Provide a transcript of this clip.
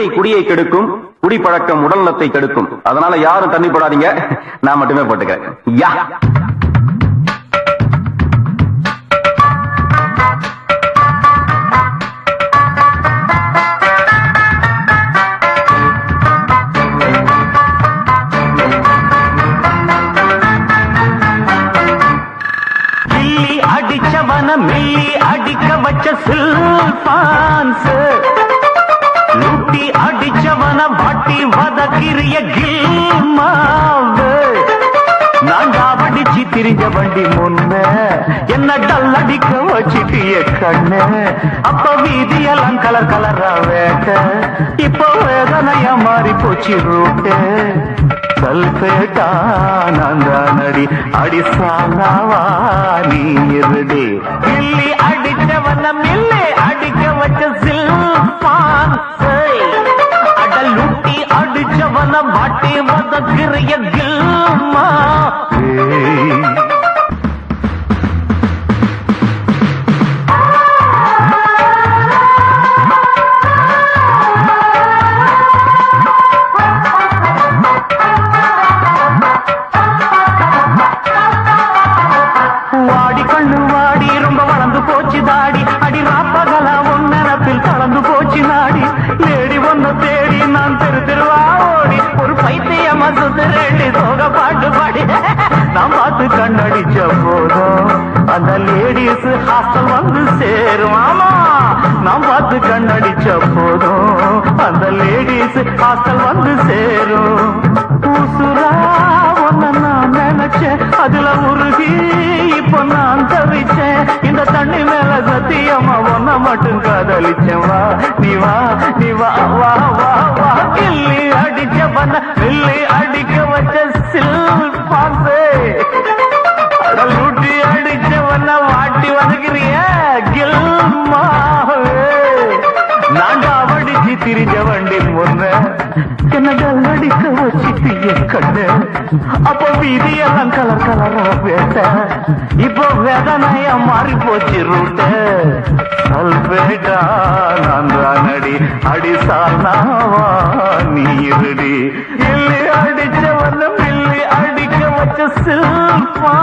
குடி குடியை கெடுக்கும் குடிப்பழக்கம் உடல் நலத்தை கெடுக்கும். அதனால யாரும் தண்ணி போடாதீங்க நான் மட்டுமே போட்டுக்கிறேன். யா. அடிச்சவன அடிக்க வச்ச சில்பான்ஸ். லூட்டி அடிச்சவன பாட்டி வதக்கிறிய கில்மாவு நான் அடிச்சு திரிஞ்ச வண்டி முன்ன என்ன டல் அடிக்க வச்சிட்டிய கண்ணு. அப்ப வீதியெல்லாம் கலர் கலரா வேட்ட இப்போ வேதனையா மாறி போச்சு ரூட்டு. சல்பேட்டா நடி அடி சாலாவா நீ இருடி. கில்லி மாட்டி வதக்கிறிய பார்த்து போதும் அந்த லேடிஸ் ஹாஸ்டல் வந்து சேரும். ஆமா நான் பார்த்து கண்ணடிச்ச போதும் அந்த லேடிஸ் ஹாஸ்டல் வந்து சேரும். உசுரா உன்னை நான் நினைச்சேன். அதுல உருகி இப்ப நான் தவிச்சேன். இந்த தண்ணி மேல சத்தியமா ஒன்ன மட்டும் காதலிச்சேன். வா நீ வா நீ வா வா வா வா. கிள்ளி அடிச்ச பண்ண வெள்ளி அடிக்க வச்ச சில்பாசே திரிஞ்ச வண்டி முன்ன என்ன அடிக்க வச்சுட்டு என் கண்ணு அப்போ வீதியெல்லாம் கலர் கலரா வேட்ட இப்போ வேதனையா மாறி போச்சு ரூட்டு சல்பேட்டா நான் நடி அடி சாலாவா நீ இருடி இல்லி அடிச்சவன பில்லி அடிக்க வச்ச சில்பா